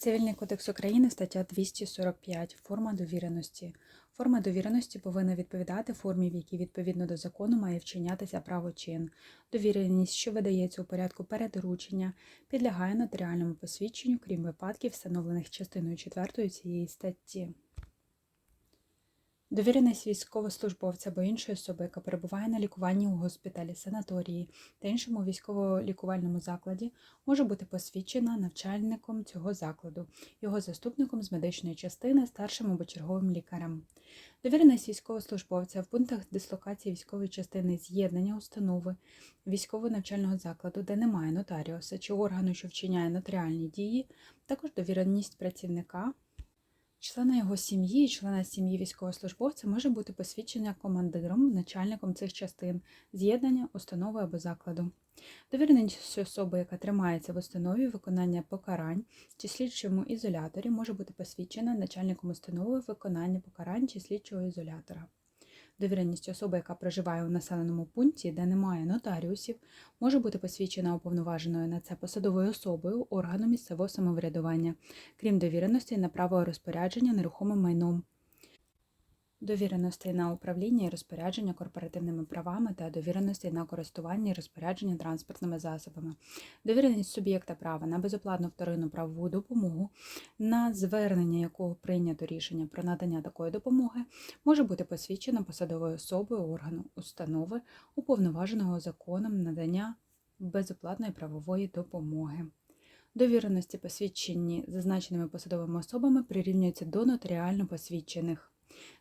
Цивільний кодекс України, стаття 245. Форма довіреності. Форма довіреності повинна відповідати формі, в якій відповідно до закону має вчинятися правочин. Довіреність, що видається у порядку передоручення, підлягає нотаріальному посвідченню, крім випадків, встановлених частиною 4 цієї статті. Довіреність військовослужбовця або іншої особи, яка перебуває на лікуванні у госпіталі, санаторії та іншому військово-лікувальному закладі, може бути посвідчена навчальником цього закладу, його заступником з медичної частини, старшим або черговим лікарем. Довіреність військовослужбовця в пунктах дислокації військової частини з'єднання установи військово-навчального закладу, де немає нотаріуса чи органу, що вчиняє нотаріальні дії, також довіреність працівника. Члена його сім'ї члена сім'ї військовослужбовця може бути посвідчення командиром, начальником цих частин, з'єднання, установи або закладу. Довіреність особи, яка тримається в установі виконання покарань чи слідчому ізоляторі, може бути посвідчена начальником установи виконання покарань чи слідчого ізолятора. Довіреність особи, яка проживає у населеному пункті, де немає нотаріусів, може бути посвідчена уповноваженою на це посадовою особою органу місцевого самоврядування, крім довіреності на право розпорядження нерухомим майном. Довіреностей на управління і розпорядження корпоративними правами та довіреностей на користування і розпорядження транспортними засобами, довіреність суб'єкта права на безоплатну вторинну правову допомогу, на звернення якого прийнято рішення про надання такої допомоги, може бути посвідчена посадовою особою органу установи, уповноваженого законом надання безоплатної правової допомоги. Довіреності, посвідчені зазначеними посадовими особами, прирівнюються до нотаріально посвідчених.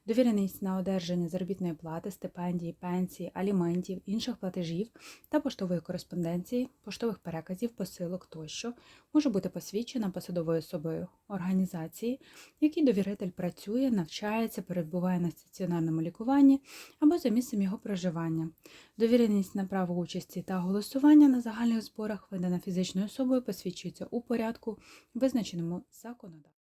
Довіреність на одержання заробітної плати, стипендії, пенсії, аліментів, інших платежів та поштової кореспонденції, поштових переказів, посилок тощо може бути посвідчена посадовою особою організації, якій довіритель працює, навчається, перебуває на стаціонарному лікуванні або за місцем його проживання. Довіреність на право участі та голосування на загальних зборах, видана фізичною особою, посвідчується у порядку, визначеному законодавством.